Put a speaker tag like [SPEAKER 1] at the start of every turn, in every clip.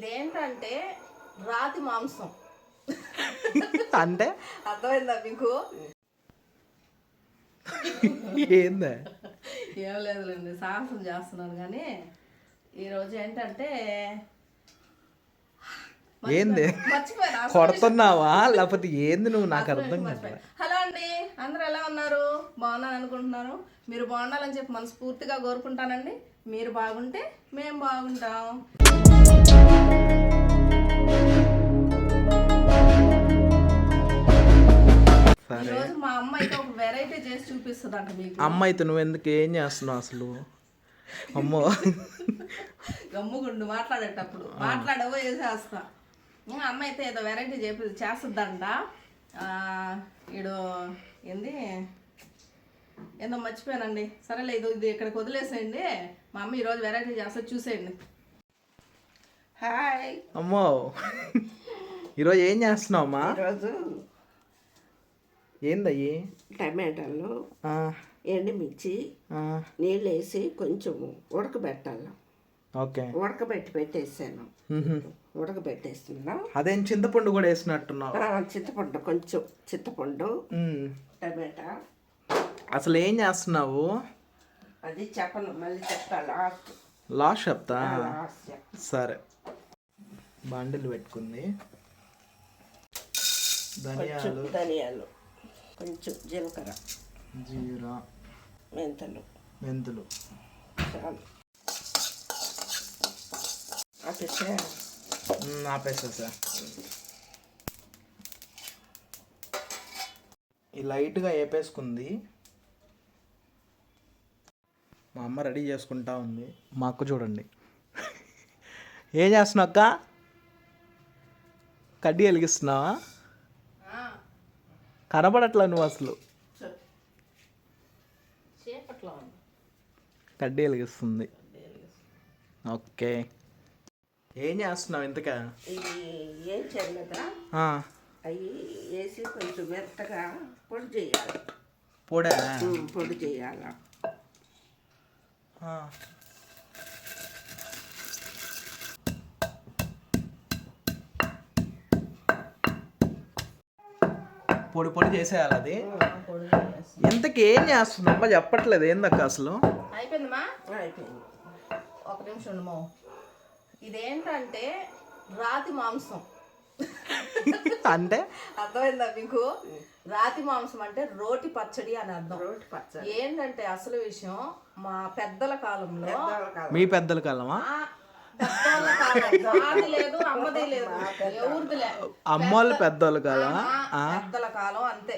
[SPEAKER 1] ఇదేంటంటే రాతి మాంసం.
[SPEAKER 2] అంటే?
[SPEAKER 1] అర్థమైందా మీకు?
[SPEAKER 2] ఏందే?
[SPEAKER 1] ఏం లేదులేండి సాహసం చేస్తున్నాను కానీ ఈరోజు ఏంటంటే
[SPEAKER 2] ఏంది? కొడుతున్నావా? లేకపోతే ఏంది నువ్వు? నాకు అర్థం కాదు.
[SPEAKER 1] హలో అండి అందరూ ఎలా ఉన్నారు? బాగున్నాను అనుకుంటున్నాను మీరు బాగుండాలని చెప్పి మనస్ఫూర్తిగా కోరుకుంటానండి. మీరు బాగుంటే మేము బాగుంటాం. ఈరోజు మా అమ్మ అయితే ఒక వెరైటీ చేసి చూపిస్తుందంట మీకు.
[SPEAKER 2] అమ్మ అయితే నువ్వు ఎందుకు ఏం చేస్తున్నావు అసలు? అమ్మో.
[SPEAKER 1] గమ్ముగుండు మాట్లాడేటప్పుడు. మాట్లాడవో వేసేస్తా ఇంకా అమ్మ అయితే ఏదో వెరైటీ చెప్పి చేస్తుందంట. ఈడు ఏంది? ఏందో మర్చిపోయానండి. సరేలే ఇది ఇది ఇక్కడికి వదిలేసేయండి. మా అమ్మ ఈరోజు వెరైటీ చేస్తే చూసేయండి.
[SPEAKER 3] హాయ్.
[SPEAKER 2] అమ్మో. ఈరోజు ఏం చేస్తున్నావు అమ్మా
[SPEAKER 3] ఈరోజు
[SPEAKER 2] ఏందయ్యి?
[SPEAKER 3] టమాటాలు ఎండుమిర్చి నీళ్ళు వేసి కొంచెం ఉడకబెట్టాలి.
[SPEAKER 2] ఓకే.
[SPEAKER 3] ఉడకబెట్టి పెట్టేసాను. ఉడకబెట్టేస్తున్నా.
[SPEAKER 2] అదేం చింతపండు కూడా వేసినట్టున్నావు?
[SPEAKER 3] చింతపండు కొంచెం చింతపండు. టమాటా.
[SPEAKER 2] అసలు ఏం చేస్తున్నావు?
[SPEAKER 3] అది చెప్పను మళ్ళీ చెప్తా లాస్ట్
[SPEAKER 2] చెప్తా. సరే. బండిలు పెట్టుకుంది. ధనియాలు.
[SPEAKER 3] ధనియాలు. కొంచెం జీలకర్ర.
[SPEAKER 2] జీరా.
[SPEAKER 3] మెంతులు.
[SPEAKER 2] మెంతులు.
[SPEAKER 3] చాలు.
[SPEAKER 2] మ్, ఆపేసేసా ఈ లైట్గా వేపేసుకుంది మా అమ్మ రెడీ చేసుకుంటా ఉంది. మా అక్క చూడండి. ఏం చేస్తున్నావు అక్క? కడ్డీ వెలిగిస్తున్నావా? కనబడట్లా నువ్వు అసలు? కడ్డీ వెలిగిస్తుంది. ఓకే. ఏం చేస్తున్నావు ఇంతకా?
[SPEAKER 3] ఇది ఏం చేయలేదా
[SPEAKER 2] ఆ,
[SPEAKER 3] అవి వేసి కొంచెం మెత్తగా పొడి చేయాలి.
[SPEAKER 2] పొడా?
[SPEAKER 3] పొడి చేయాలి.
[SPEAKER 2] పొడి పొడి చేసేయాలి అది. ఇంతకి ఏం చేస్తున్నావు? అమ్మ చెప్పట్లేదు. ఏందక్క అసలు?
[SPEAKER 1] అయిపోయిందమ్మా?
[SPEAKER 3] అయిపోయింది.
[SPEAKER 1] ఒక నిమిషం ఉండమో ఇదేంటంటే రాతి మాంసం.
[SPEAKER 2] అంటే?
[SPEAKER 1] అర్థమైందా మీకు? రాతి మాంసం అంటే రోటి పచ్చడి అని అర్థం.
[SPEAKER 3] రోటి పచ్చడి.
[SPEAKER 1] ఏంటంటే అసలు విషయం మా పెద్దల కాలంలో
[SPEAKER 3] కాలం.
[SPEAKER 2] మీ పెద్దల కాలమా?
[SPEAKER 1] పెద్దోళ్ళ కాలం.
[SPEAKER 2] అమ్మోళ్ళు పెద్దోళ్ళు కాలమా
[SPEAKER 1] ఆ, పెద్దల కాలం అంతే.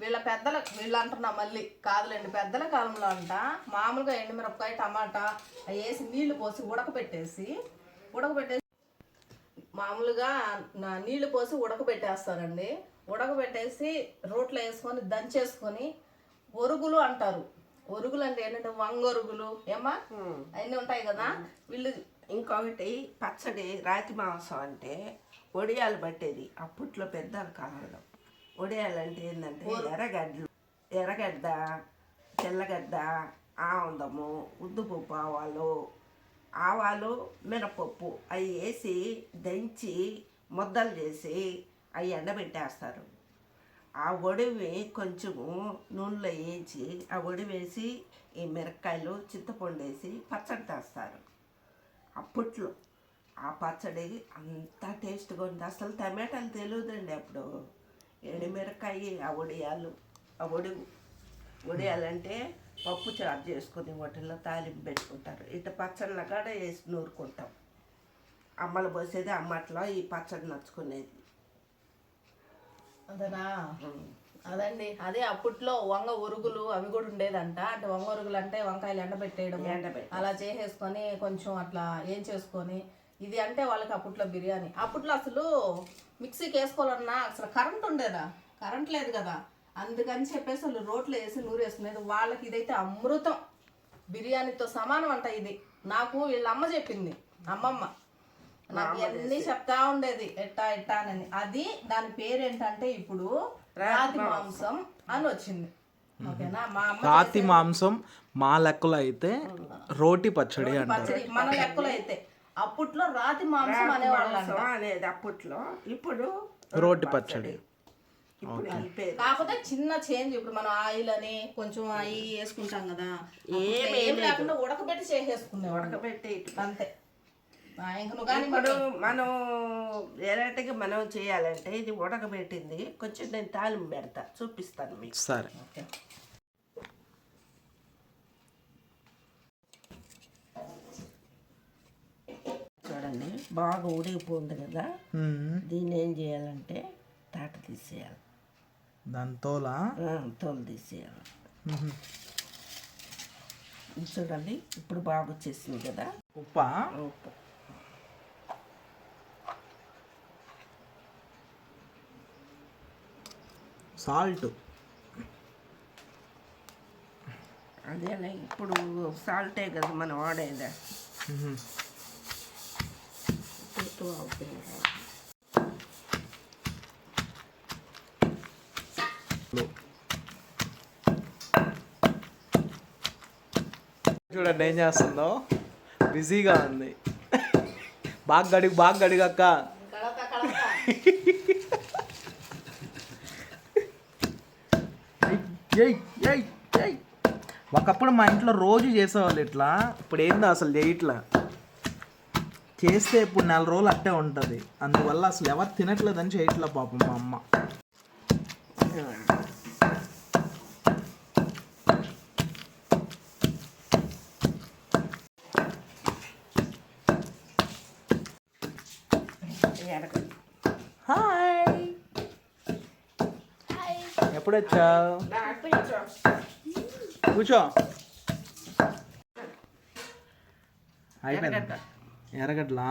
[SPEAKER 1] వీళ్ళ పెద్దల వీళ్ళు అంటున్నా మళ్ళీ. కాదులేండి పెద్దల కాలంలో అంట మామూలుగా ఎండుమిరపకాయ టమాటా అవి వేసి నీళ్ళు పోసి ఉడకబెట్టేసి ఉడకబెట్టేసి మామూలుగా నీళ్ళు పోసి ఉడకబెట్టేస్తారండి. ఉడకబెట్టేసి రోట్లో వేసుకొని దంచేసుకొని ఒరుగులు అంటారు. ఒరుగులు అంటే ఏంటంటే వంగొరుగులు. ఏమా అవన్నీ ఉంటాయి కదా. వీళ్ళు
[SPEAKER 3] ఇంకొకటి పచ్చడి రాతి మాంసం అంటే ఒడియాలు పట్టేది. అప్పట్లో పెద్దల కాలంలో ఒడియాలు అంటే ఏంటంటే ఎర్రగడ్డలు ఎర్రగడ్డ తెల్లగడ్డ ఆముదము ఉద్దుపప్పు ఆవాలు ఆవాలు మినపప్పు అవి వేసి దంచి ముద్దలు చేసి అవి ఎండబెట్టేస్తారు. ఆ ఒడివి కొంచెము నూనెలో వేయించి ఆ ఒడి వేసి ఈ మిరపకాయలు చింతపండు వేసి పచ్చడి తెస్తారు అప్పట్లో ఆ పచ్చడి అంత టేస్ట్గా ఉంది. అసలు టమాటాలు తెలియదండి అప్పుడు. ఎండుమిరకాయ ఆ వడియాలు ఆ ఒడి వడియాలంటే పప్పు చారు చేసుకుని వాటిల్లో తాలింపు పెట్టుకుంటారు. ఇటు పచ్చళ్ళ కూడా వేసి నూరుకుంటాం. అమ్మలు పోసేది అమ్మట్లో ఈ పచ్చడి నచ్చుకునేది.
[SPEAKER 1] అదేనా? అదండి. అదే అప్పట్లో వంగ ఉరుగులు అవి కూడా ఉండేదంట. అంటే వంగ ఉరుగులు అంటే వంకాయలు ఎండబెట్టేయడం. అలా చేసేసుకొని కొంచెం అట్లా ఏం చేసుకొని ఇది అంటే వాళ్ళకి అప్పట్లో బిర్యానీ. అప్పట్లో అసలు మిక్సీకి వేసుకోవాలన్నా అసలు కరెంట్ ఉండేదా? కరెంట్ లేదు కదా. అందుకని చెప్పేసి వాళ్ళు రోట్లో వేసి నూరేసుకునేది వాళ్ళకి ఇదైతే అమృతం. బిర్యానీతో సమానం అంట ఇది. నాకు వీళ్ళ అమ్మ చెప్పింది. అమ్మమ్మ. నాకు అన్ని చెప్తా ఉండేది. ఎట్టా ఎట్టా అని. అది దాని పేరు ఏంటంటే ఇప్పుడు రాతి మాంసం. అని వచ్చింది. ఓకేనా? మా అమ్మ
[SPEAKER 2] రాతి మాంసం మా లెక్కలో అయితే రోటి పచ్చడి అంటారు.
[SPEAKER 1] పచ్చడి మన లెక్కలో అయితే. అప్పట్లో రాతి మాంసం అనేవాళ్ళంట.
[SPEAKER 3] మాంసం అనేది అప్పట్లో ఇప్పుడు
[SPEAKER 2] రోటి పచ్చడి.
[SPEAKER 3] ఇప్పుడు ఈ పేరు.
[SPEAKER 1] కాకపోతే చిన్న చేంజ్ ఇప్పుడు మనం ఆయిల్ అని కొంచెం అవి వేసుకుంటాం కదా.
[SPEAKER 3] ఏమీ
[SPEAKER 1] ఏం లేకుండా ఉడకబెట్టి చేసేసుకునేవాడు
[SPEAKER 3] ఉడకబెట్టి
[SPEAKER 1] అంతే.
[SPEAKER 3] ఇప్పుడు మనం ఎలాంటిగా మనం చేయాలంటే ఇది ఉడకబెట్టింది. కొంచెం నేను తాలింపు పెడతా చూపిస్తాను మీకు.
[SPEAKER 2] సరే.
[SPEAKER 3] చూడండి బాగా ఉడికిపోతుంది కదా. దీన్ని ఏం చేయాలంటే తాట తీసేయాలి.
[SPEAKER 2] దాని తోలా?
[SPEAKER 3] తోలు తీసేయాలి. చూడండి ఇప్పుడు బాగా వచ్చేసింది కదా.
[SPEAKER 2] ఉప్పా?
[SPEAKER 3] ఉప్పు.
[SPEAKER 2] సాల్ట్.
[SPEAKER 3] అదేలే ఇప్పుడు సాల్టే కదా మనం వాడేది.
[SPEAKER 2] చూడండి ఏం చేస్తుందో? బిజీగా ఉంది. బాగా గడిగి బాగా గడిగక్క. ఏయ్, ఏయ్, ఒకప్పుడు మా ఇంట్లో రోజు చేసేవాళ్ళు ఇట్లా. ఇప్పుడు ఏందో అసలు చేయట్లా. చేస్తే ఇప్పుడు నెల రోజులు అట్టే ఉంటుంది. అందువల్ల అసలు ఎవరు తినట్లేదని చేయట్లా పాపం మా అమ్మ.
[SPEAKER 3] ఎరగ-
[SPEAKER 2] హాయ్ ఎప్పుడు వచ్చావు కూర్చో అయిపోయింది. ఎర్రగడ్డలా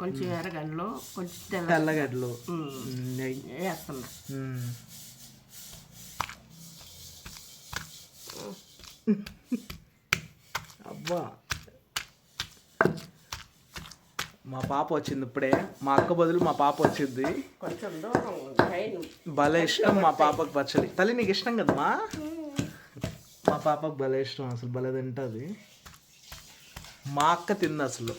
[SPEAKER 3] కొంచెం ఎరగడ్డలో కొంచెం తెల్ల
[SPEAKER 2] తెల్లగడ్డలు.
[SPEAKER 3] వేస్తున్నా.
[SPEAKER 2] అబ్బా మా పాప వచ్చింది ఇప్పుడే. మా అక్క బదులు మా పాప వచ్చింది. భలే ఇష్టం మా పాపకు పచ్చడి. తల్లి నీకు ఇష్టం కదమ్మా? మా పాపకు భలే ఇష్టం అసలు భలే తింటుంది. మా అక్క తింది అసలు.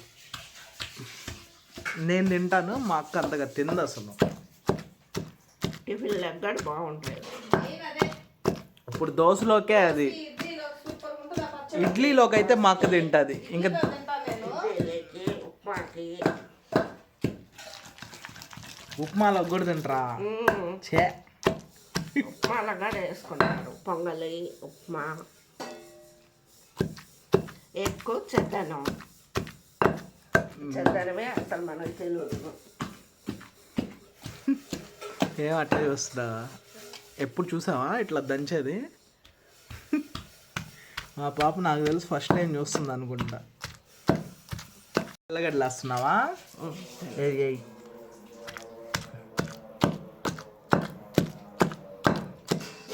[SPEAKER 2] నేను తింటాను మా అక్క అంతగా తింది అసలు.
[SPEAKER 3] టిఫిన్ బాగుంటాయి.
[SPEAKER 2] ఇప్పుడు దోశలోకే అది.
[SPEAKER 1] ఇడ్లీలో సూపర్ ఉంటుంది ఆ పచ్చడి.
[SPEAKER 2] ఇడ్లీలోకి అయితే మా అక్క తింటుంది. ఇంకా
[SPEAKER 3] ఉప్మాకి
[SPEAKER 2] ఉప్మాలో కూడా తింటరా? చే
[SPEAKER 3] ఉప్మాలో కూడా వేసుకుంటారు. పొంగలి ఉప్మా. ఎక్కువ చెద్దనం చెద్దనమే అసలు మనకు తెలియదు.
[SPEAKER 2] ఏం అట్లా చూస్తుందా ఎప్పుడు చూసావా ఇట్లా దంచేది? మా పాప నాకు తెలిసి ఫస్ట్ టైం చూస్తుంది అనుకుంటా. తెల్లగడ్డలు వేస్తున్నావా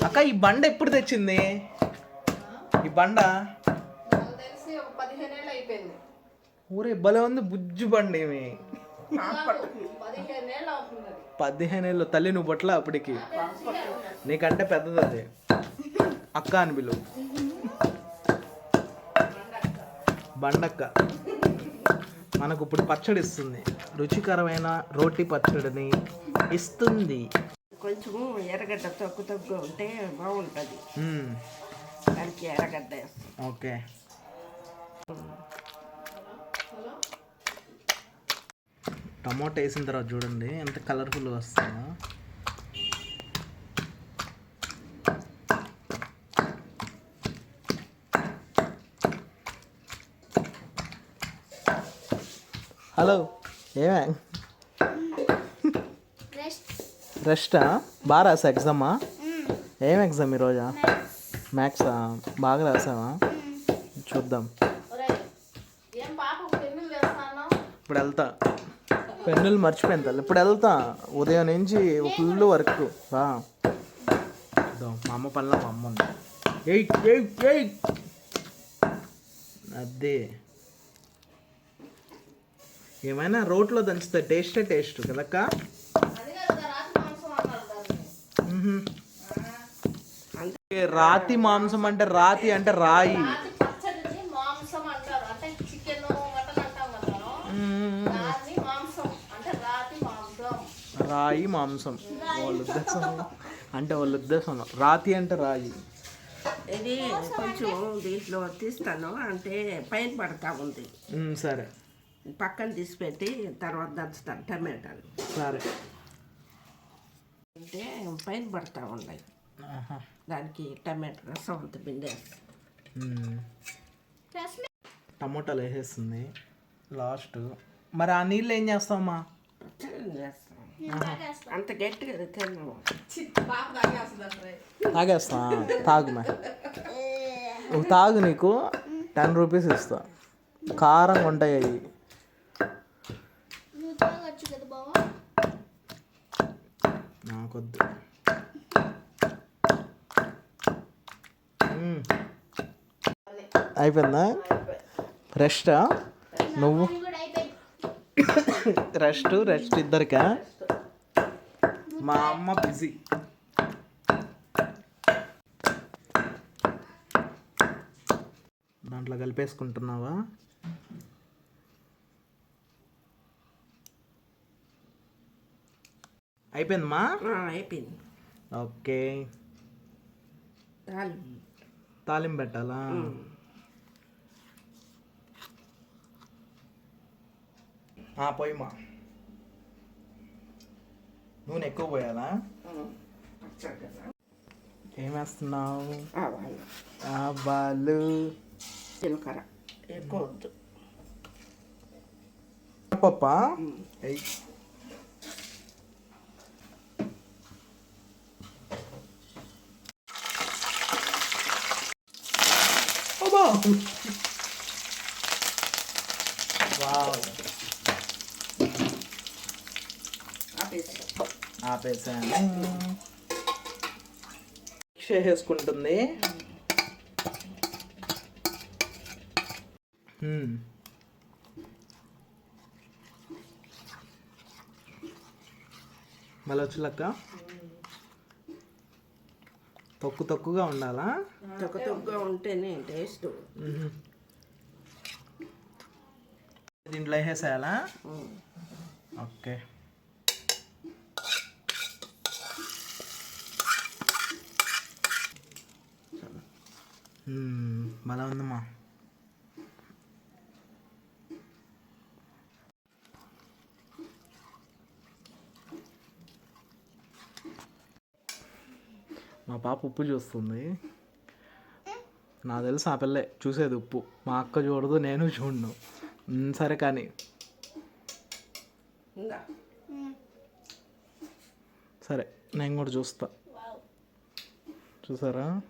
[SPEAKER 2] అక్క ఈ బండ ఎప్పుడు తెచ్చింది? ఈ బండ? ఊరే భలే ఉంది బుజ్జు బండ ఏమి.
[SPEAKER 1] పదిహేను ఏళ్ళు అవుతుంది అది.
[SPEAKER 2] పదిహేను ఏళ్ళు తల్లి నువ్వు బట్ల అప్పటికి? నీకంటే పెద్దది అది. అక్క అని పిలువు. బండక్క. మనకు ఇప్పుడు పచ్చడి ఇస్తుంది. రుచికరమైన రోటి పచ్చడిని ఇస్తుంది.
[SPEAKER 3] కొంచెము ఎర్రగడ్డ తొక్కు తొక్కు ఉంటే బాగుంటుంది. దానికి ఎర్రగడ్డ
[SPEAKER 2] ఓకే. టమాటా వేసిన తర్వాత చూడండి ఎంత కలర్ఫుల్గా వస్తుందో హలో ఏమే? రెస్టా బాగా రాసా ఎగ్జామా ఏం ఎగ్జామ్ ఈరోజా? మ్యాథ్సా బాగా రాసావా? చూద్దాం.
[SPEAKER 1] పెన్నులు తెస్తాను?
[SPEAKER 2] ఇప్పుడు వెళ్తా. పెన్నులు మర్చిపోయింది తల్లి. ఇప్పుడు వెళ్తా. ఉదయం నుంచి ఫుల్ వర్క్. రా. మా అమ్మ పనిలో మా అమ్మ ఉంది. ఎయ్ ఎయ్ ఎయ్ అదే ఏమైనా రోట్లో దంచుతా టేస్టే టేస్ట్. కదక్క రాతి మాంసం అంటే రాతి అంటే రాయి. రాయి మాంసం వాళ్ళు ఉద్దేశం అంటే వాళ్ళ ఉద్దేశం రాతి అంటే రాయి
[SPEAKER 3] ఇది కొంచెం దీంట్లో తీస్తాను. అంటే పైన పడతా ఉంది.
[SPEAKER 2] సరే.
[SPEAKER 3] పక్కన తీసి పెట్టి తర్వాత దంచుతాను టమాటాలు.
[SPEAKER 2] సరే.
[SPEAKER 3] అంటే పైన పడతా ఉన్నాయి.
[SPEAKER 2] ఆహా.
[SPEAKER 3] దానికి టమాటా రసం అంత పిండేసి
[SPEAKER 2] ఉమ్. టమోటాలు వేసేస్తుంది. లాస్ట్. మరి ఆ నీళ్ళు ఏం చేస్తావమ్మా
[SPEAKER 3] పచ్చడి చేస్తాం. అంత గట్టిగా
[SPEAKER 2] తాగేస్తా. తాగు తాగు నీకు. టెన్ రూపీస్ ఇస్తా. కారంగా ఉంటాయి అవి
[SPEAKER 4] నువ్వు తాగొచ్చు కదా బావా
[SPEAKER 2] నాకొద్దు అయిపోయిందా? రెస్టా? నువ్వు? రెస్ట్ రెస్ట్ ఇద్దరికా? మా అమ్మ బిజీ. దాంట్లో కలిపేసుకుంటున్నావా? అయిపోయిందమ్మా?
[SPEAKER 3] ఆ, అయిపోయింది.
[SPEAKER 2] ఓకే. తాలింపు. పెట్టాలా? ఆ, పోయిమా. నూనె ఎక్కువ పోయాలా?
[SPEAKER 3] పచ్చడి కదా.
[SPEAKER 2] ఏం వేస్తున్నావు?
[SPEAKER 3] ఆవాలు.
[SPEAKER 2] ఆవాలు.
[SPEAKER 3] జీలకర్ర. ఎక్కువ వద్దు.
[SPEAKER 2] పప్ప ఎయ్. అబ్బా! వావ్.
[SPEAKER 3] ఆపేసి
[SPEAKER 2] ఆపేసాను మిక్స్ చేసేసుకుంటుంది వచ్చి hmm. మళ్ళీ తొక్కు తొక్కుగా ఉండాలా?
[SPEAKER 3] తొక్క తొక్కగా ఉంటేనే టేస్ట్.
[SPEAKER 2] దీంట్లో వేసేసేయాలా ఓకే. భలే ఉందమ్మా. మా పాప ఉప్పు చూస్తుంది. నాకు తెలుసు ఆ పిల్లే చూసేది ఉప్పు. మా అక్క చూడదు నేను చూడను. సరే కానీ. సరే నేను కూడా చూస్తా. చూసారా?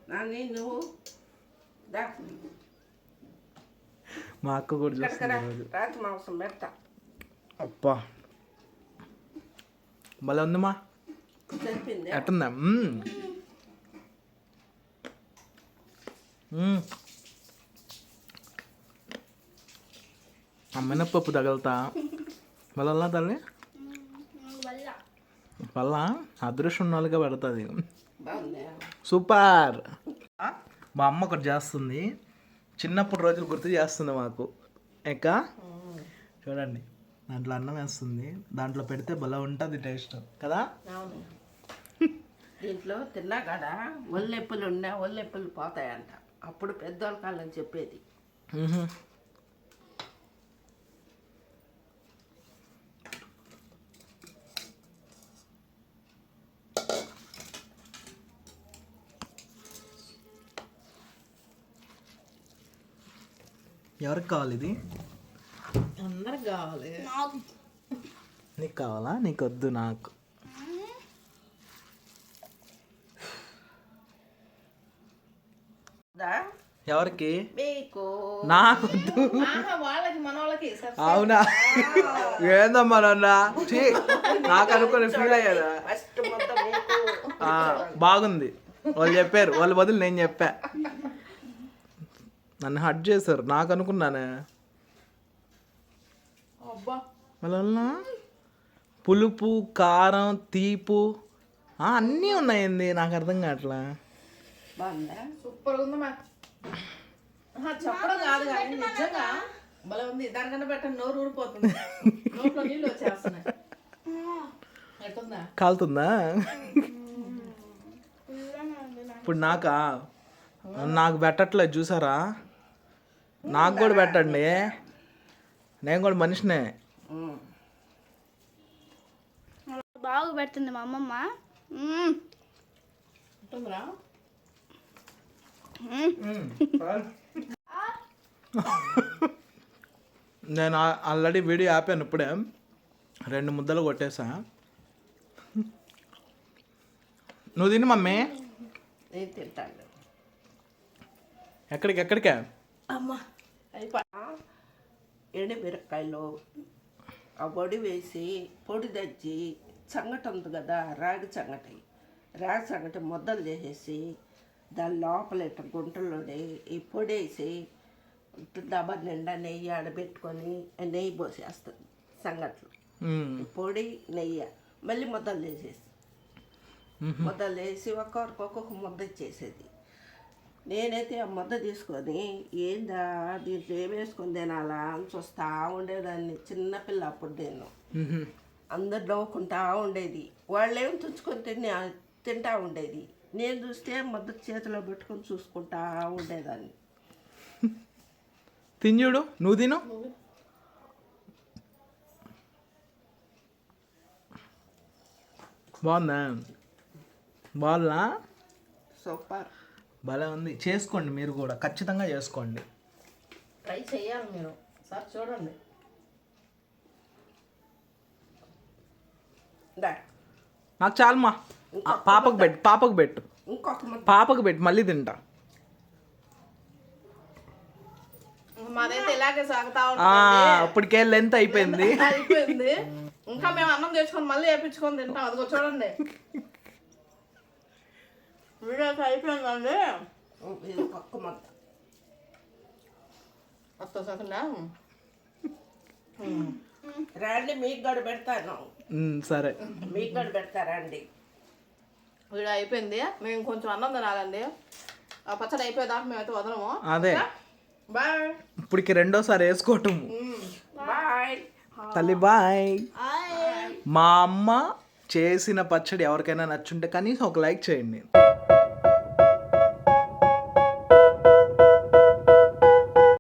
[SPEAKER 2] మా అక్క కూడా
[SPEAKER 3] పెడతా.
[SPEAKER 2] అబ్బా. భలే ఉందమ్మా. ఎట్టుందా మ్మ్. మ్మ్. ఆ మినప్పప్పు తగలుతా? మళ్ళా తల్లి?
[SPEAKER 4] వల్ల.
[SPEAKER 2] వల్ల అదృష్టం ఉన్న వాళ్ళకే పడుతుంది సూపర్. మా అమ్మ ఒకటి చేస్తుంది. చిన్నప్పుడు రోజులు గుర్తు చేస్తుంది మాకు. ఎక్క? చూడండి. దాంట్లో అన్నం వేస్తుంది. దాంట్లో పెడితే భలే ఉంటుంది టేస్ట్. కదా?
[SPEAKER 3] దీంట్లో తిన్నాకాడ ఒల్లెప్పులు ఉన్నా ఒల్లెప్పులు పోతాయంట. అప్పుడు పెద్దోళ్ళ కాలం చెప్పేది.
[SPEAKER 2] ఎవరికి కావాలి ఇది?
[SPEAKER 1] అందరికి కావాలి.
[SPEAKER 4] నాకు.
[SPEAKER 2] నీకు కావాలా? నీకు వద్దు నాకు. ఎవరికి?
[SPEAKER 3] మీకు?
[SPEAKER 2] నాకు. అవునా? ఏందమ్మా నాన్న? నాకు అనుకుని ఫీల్ అయ్యేదా?
[SPEAKER 3] ఫస్ట్ మొత్తం మీకు.
[SPEAKER 2] ఆ, బాగుంది. వాళ్ళు చెప్పారు. వాళ్ళ బదులు నేను చెప్పా. నన్ను హట్ చేశారు. నాకు అనుకున్నానే.
[SPEAKER 1] అబ్బా.
[SPEAKER 2] మళ్ళా పులుపు కారం తీపు ఆ, అన్నీ ఉన్నాయండి. నాకు అర్థం కావట్లా.
[SPEAKER 3] బాగుందా?
[SPEAKER 1] సూపర్ ఉంది మా ఆహా, చెప్పడం కాదు కానీ నిజంగా భలే ఉంది. దానికన్నా పెట్టండి నోరు ఊరిపోతుంది. నోట్లో నీళ్ళు వచ్చేస్తున్నాయి. ఎట్టుందా?
[SPEAKER 2] కాలుతుందా? ఇప్పుడు నాకా? నాకు పెట్టట్లేదు చూసారా? నాకు కూడా పెట్టండి. నేను కూడా మనిషినే.
[SPEAKER 4] బాగా పెడుతుంది మా అమ్మమ్మ.
[SPEAKER 2] నేను ఆల్రెడీ వీడియో ఆపాను ఇప్పుడే. రెండు ముద్దలు కొట్టేసా. నువ్వు తిని మమ్మీ.
[SPEAKER 3] తింటాను.
[SPEAKER 2] ఎక్కడికి ఎక్కడికే?
[SPEAKER 1] అమ్మా
[SPEAKER 3] ఎండుమిరపకాయలు ఆ పొడి వేసి పొడి తెచ్చి సంగటి ఉంది కదా రాగి సంగటి. రాగి సంగటి ముద్దలు చేసేసి దాని లోపల ఇట్ట గుంటలోనే ఈ పొడి వేసి దబా నిండా నెయ్యి ఆడబెట్టుకొని నెయ్యి పోసేస్తుంది సంగట్లు. పొడి నెయ్యి మళ్ళీ ముద్దలు చేసేసి ముద్దలు వేసి ఒక్కొక్కరికి ఒక్కొక్క ముద్ద ఇచ్చేసేది. నేనైతే ఆ ముద్ద తీసుకొని ఏందా దీంట్లో ఏం వేసుకొని తినాలా అని చూస్తా ఉండేదాన్ని. చిన్నపిల్ల అప్పుడు నేను. అందరు నవ్వుకుంటా ఉండేది. వాళ్ళేం తుంచుకొని తిని తింటా ఉండేది. నేను చూస్తే ముద్ద చేతిలో పెట్టుకొని చూసుకుంటా ఉండేదాన్ని.
[SPEAKER 2] తిని చూడు నువ్వు తిను. బాగుందా? బాగుందా?
[SPEAKER 3] సూపర్.
[SPEAKER 2] భలే ఉంది. చేసుకోండి మీరు కూడా ఖచ్చితంగా చేసుకోండి.
[SPEAKER 1] ట్రై చేయాలి మీరు. సార్ చూడండి.
[SPEAKER 3] దా.
[SPEAKER 2] నాకు చాలమ్మా పాపకు పెట్టు పాపకు పెట్టు. పాపకు పెట్టు మళ్ళీ తింటా. అప్పటికే లెంత్ అయిపోయింది.
[SPEAKER 1] అయిపోయింది. ఇంకా మేము అన్నం చేసుకొని మళ్ళీ వేపించుకొని తింటాం. అదిగో చూడండి. వీడియో అయితే అయిపోయిందండి. వస్తా
[SPEAKER 3] రండి మీకు కూడా పెడతాను.
[SPEAKER 2] సరే.
[SPEAKER 3] మీకు కూడా పెడతారండి
[SPEAKER 1] వీడియో అయిపోయింది. మేము కొంచెం అన్నం తినాలండి. ఆ పచ్చడి అయిపోయేదాకా మేమైతే వదలము.
[SPEAKER 2] అదే.
[SPEAKER 1] బాయ్.
[SPEAKER 2] ఇప్పటికి రెండోసారి వేసుకోవటం
[SPEAKER 3] బాయ్.
[SPEAKER 2] తల్లి బాయ్. మా అమ్మ చేసిన పచ్చడి ఎవరికైనా నచ్చుంటే కనీసం ఒక లైక్ చేయండి.